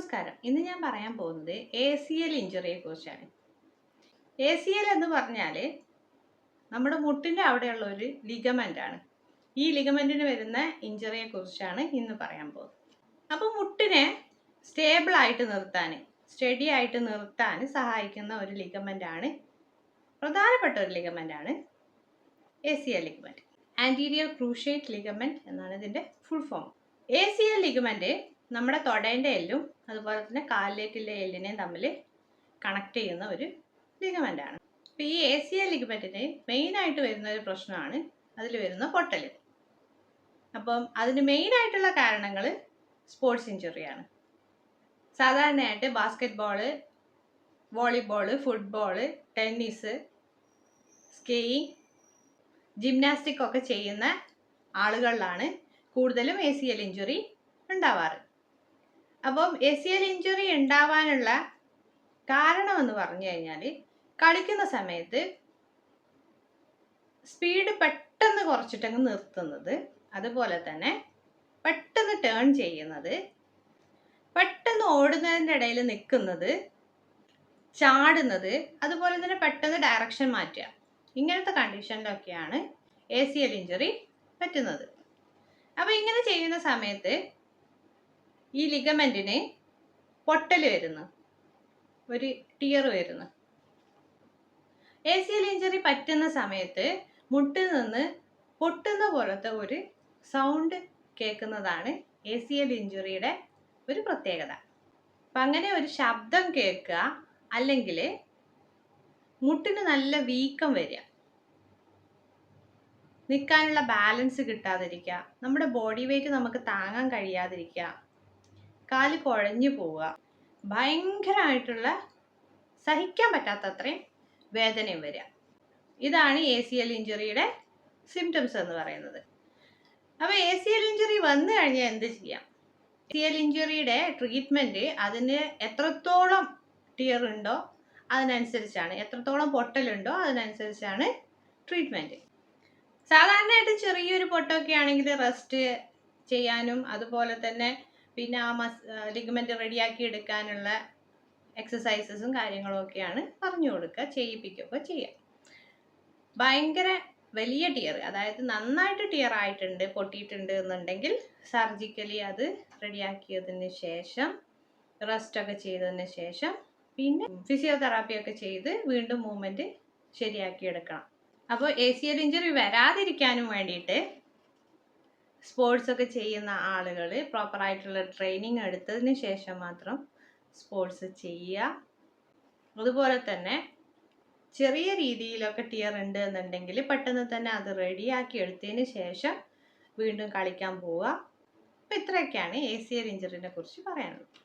നമസ്കാരം. ഇന്ന് ഞാൻ പറയാൻ പോകുന്നത് എ സി എൽ ഇഞ്ചുറിയെ കുറിച്ചാണ് എ സി എൽ എന്ന് പറഞ്ഞാൽ നമ്മുടെ മുട്ടിന്റെ അവിടെയുള്ള ഒരു ലിഗമെന്റാണ് ഈ ലിഗമെന്റിന് വരുന്ന ഇഞ്ചുറിയെ കുറിച്ചാണ് ഇന്ന് പറയാൻ പോകുന്നത്. അപ്പോൾ മുട്ടിനെ സ്റ്റേബിൾ ആയിട്ട് നിർത്താൻ സ്റ്റഡി ആയിട്ട് നിർത്താൻ സഹായിക്കുന്ന ഒരു ലിഗമെന്റാണ് പ്രധാനപ്പെട്ട ഒരു ലിഗമെന്റാണ് A C L ligament anterior cruciate ligament എന്നാണ് ഇതിന്റെ full form A C L ligament നമ്മുടെ തൊടേന്റെ എല്ലും അതുപോലെ തന്നെ കാലിലേക്കുള്ള എല്ലിനെയും തമ്മിൽ കണക്ട് ചെയ്യുന്ന ഒരു ലിഗമെന്റാണ് അപ്പോൾ ഈ എ സി എൽ ലിഗമെന്റിന് മെയിനായിട്ട് വരുന്ന ഒരു പ്രശ്നമാണ് അതിൽ വരുന്ന പൊട്ടൽ അപ്പം അതിന് മെയിനായിട്ടുള്ള കാരണങ്ങൾ സ്പോർട്സ് ഇഞ്ചുറിയാണ് സാധാരണയായിട്ട് basketball volleyball football tennis skiing gymnastic ഒക്കെ ചെയ്യുന്ന ആളുകളിലാണ് കൂടുതലും എ സി എൽ ഇഞ്ചുറി ഉണ്ടാവാറ്. അപ്പം എ സി എൽ ഇഞ്ചുറി ഉണ്ടാവാനുള്ള കാരണമെന്ന് പറഞ്ഞു കഴിഞ്ഞാൽ കളിക്കുന്ന സമയത്ത് സ്പീഡ് പെട്ടെന്ന് കുറച്ചിട്ടങ്ങ് നിർത്തുന്നത് അതുപോലെ തന്നെ പെട്ടെന്ന് ടേൺ ചെയ്യുന്നത് പെട്ടെന്ന് ഓടുന്നതിന്റെ ഇടയിൽ നിൽക്കുന്നത് ചാടുന്നത് അതുപോലെ തന്നെ പെട്ടെന്ന് ഡയറക്ഷൻ മാറ്റുക. ഇങ്ങനത്തെ കണ്ടീഷനിലൊക്കെയാണ് എ സി എൽ ഇഞ്ചുറി പറ്റുന്നത്. അപ്പോൾ ഇങ്ങനെ ചെയ്യുന്ന സമയത്ത് ഈ ലിഗമെന്റിന് പൊട്ടൽ വരുന്നു. ഒരു ടിയർ വരുന്നു. എൽ ഇഞ്ചറി പറ്റുന്ന സമയത്ത് മുട്ടിൽ നിന്ന് പൊട്ടുന്ന പോലത്തെ ഒരു സൗണ്ട് കേൾക്കുന്നതാണ് എൽ ഇഞ്ചുറിയുടെ ഒരു പ്രത്യേകത. അപ്പം അങ്ങനെ ഒരു ശബ്ദം കേൾക്കുക അല്ലെങ്കിൽ മുട്ടിന് നല്ല വീക്കം വരിക. നിൽക്കാനുള്ള ബാലൻസ് കിട്ടാതിരിക്കുക. നമ്മുടെ ബോഡി വെയിറ്റ് നമുക്ക് താങ്ങാൻ കഴിയാതിരിക്കുക. കാൽ കുഴഞ്ഞു പോവുക. ഭയങ്കരമായിട്ടുള്ള സഹിക്കാൻ പറ്റാത്തത്രയും വേദനയും വരിക. ഇതാണ് എ സി എൽ ഇഞ്ചുറിയുടെ സിംറ്റംസ് എന്ന് പറയുന്നത്. അപ്പോൾ എ സി എൽ ഇഞ്ചുറി വന്നു കഴിഞ്ഞാൽ എന്ത് ചെയ്യാം? സി എൽ ഇഞ്ചുറിയുടെ ട്രീറ്റ്മെന്റ് അതിന് എത്രത്തോളം ടിയർ ഉണ്ടോ അതിനനുസരിച്ചാണ്. എത്രത്തോളം പൊട്ടലുണ്ടോ അതിനനുസരിച്ചാണ് ട്രീറ്റ്മെന്റ് സാധാരണയായിട്ട് ചെറിയൊരു പൊട്ടൊക്കെ ആണെങ്കിൽ റെസ്റ്റ് ചെയ്യാനും അതുപോലെ തന്നെ പിന്നെ ആ മസ് ലിഗമെന്റ് റെഡിയാക്കി എടുക്കാനുള്ള എക്സസൈസസും കാര്യങ്ങളും ഒക്കെയാണ് പറഞ്ഞു കൊടുക്കുക ചെയ്യിപ്പിക്കുകയൊക്കെ ചെയ്യുക ഭയങ്കര വലിയ ടിയർ അതായത് നന്നായിട്ട് ടിയർ ആയിട്ടുണ്ട് പൊട്ടിയിട്ടുണ്ട് എന്നുണ്ടെങ്കിൽ സർജിക്കലി അത് റെഡിയാക്കിയതിന് ശേഷം റെസ്റ്റൊക്കെ ചെയ്തതിന് ശേഷം പിന്നെ ഫിസിയോതെറാപ്പി ഒക്കെ ചെയ്ത് വീണ്ടും മൂവ്മെന്റ് ശരിയാക്കി എടുക്കണം. അപ്പോൾ എ സി എൽ ഇഞ്ചുറി വരാതിരിക്കാനും വേണ്ടിയിട്ട് സ്പോർട്സ് ഒക്കെ ചെയ്യുന്ന ആളുകൾ പ്രോപ്പറായിട്ടുള്ള ട്രെയിനിങ് എടുത്തതിന് ശേഷം മാത്രം സ്പോർട്സ് ചെയ്യുക. അതുപോലെ തന്നെ ചെറിയ രീതിയിലൊക്കെ ടിയർ ഉണ്ട് എന്നുണ്ടെങ്കിൽ പെട്ടെന്ന് തന്നെ അത് റെഡിയാക്കി എടുത്തതിന് ശേഷം വീണ്ടും കളിക്കാൻ പോവുക. അപ്പം ഇത്രയൊക്കെയാണ് എ സി എൽ ഇഞ്ചുറിനെ കുറിച്ച് പറയാനുള്ളത്.